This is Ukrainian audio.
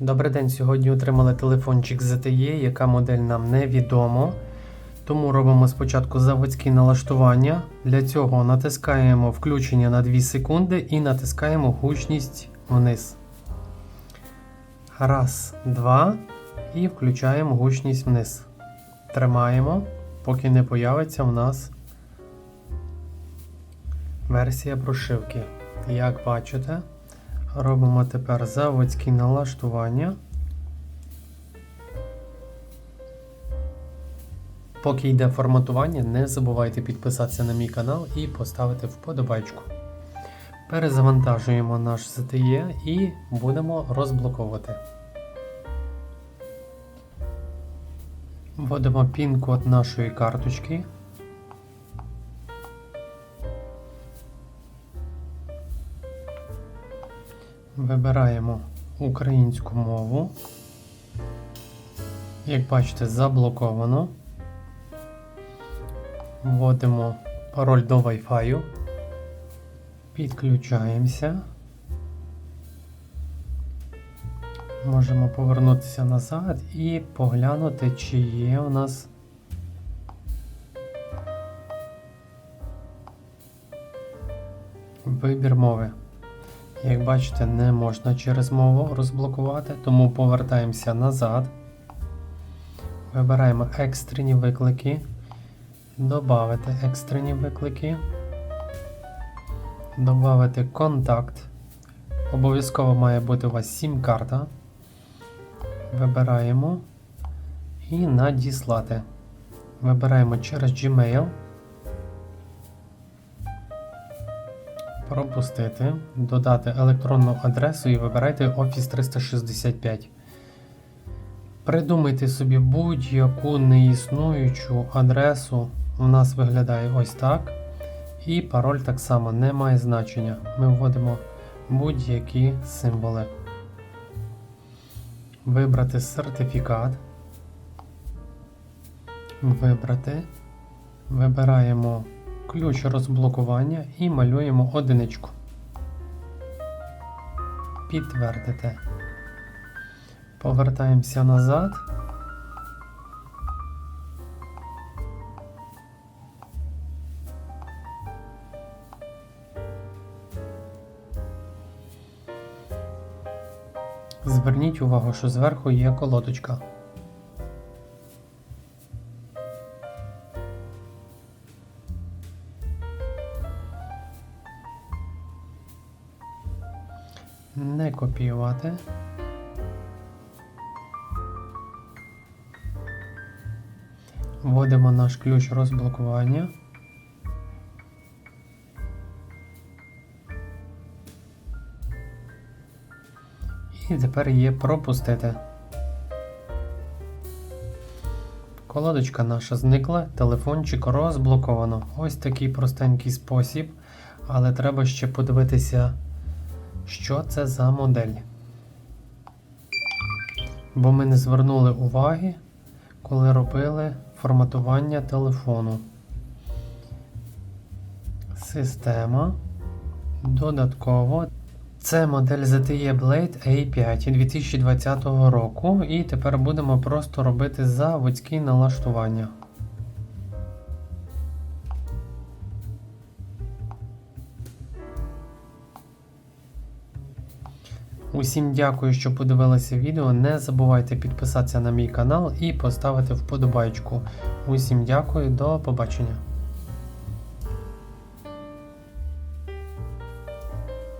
Добрий день. Сьогодні отримали телефончик ZTE, яка модель нам невідомо. Тому робимо спочатку заводські налаштування. Для цього натискаємо включення на 2 секунди і натискаємо гучність вниз. Раз, два. І включаємо гучність вниз. Тримаємо, поки не появиться у нас версія прошивки. Як бачите, робимо тепер заводські налаштування. Поки йде форматування, не забувайте підписатися на мій канал і поставити вподобайку. Перезавантажуємо наш ZTE і будемо розблоковувати. Вводимо пін-код нашої карточки. Вибираємо українську мову. Як бачите, заблоковано. Вводимо пароль до Wi-Fi. Підключаємося. Можемо повернутися назад і поглянути, чи є у нас вибір мови. Як бачите, не можна через мову розблокувати, тому повертаємося назад. Вибираємо екстрені виклики. Добавити екстрені виклики. Добавити контакт. Обов'язково має бути у вас сім-карта. Вибираємо і надіслати. Вибираємо через Gmail. Пропустити, додати електронну адресу і вибирайте Office 365. Придумайте собі будь-яку неіснуючу адресу. У нас виглядає ось так. І пароль так само не має значення. Ми вводимо будь-які символи. Вибрати сертифікат. Вибрати. Вибираємо ключ розблокування і малюємо одиничку. Підтвердити. Повертаємося назад. Зверніть увагу, що зверху є колодочка. Не копіювати. Вводимо наш ключ розблокування. І тепер є пропустити. Колодочка наша зникла, телефончик розблоковано. Ось такий простенький спосіб, але треба ще подивитися, що це за модель. Бо ми не звернули уваги, коли робили форматування телефону. Система. Додатково. Це модель ZTE Blade A5 2020 року. І тепер будемо просто робити заводські налаштування. Усім дякую, що подивилися відео. Не забувайте підписатися на мій канал і поставити вподобайку. Усім дякую, до побачення.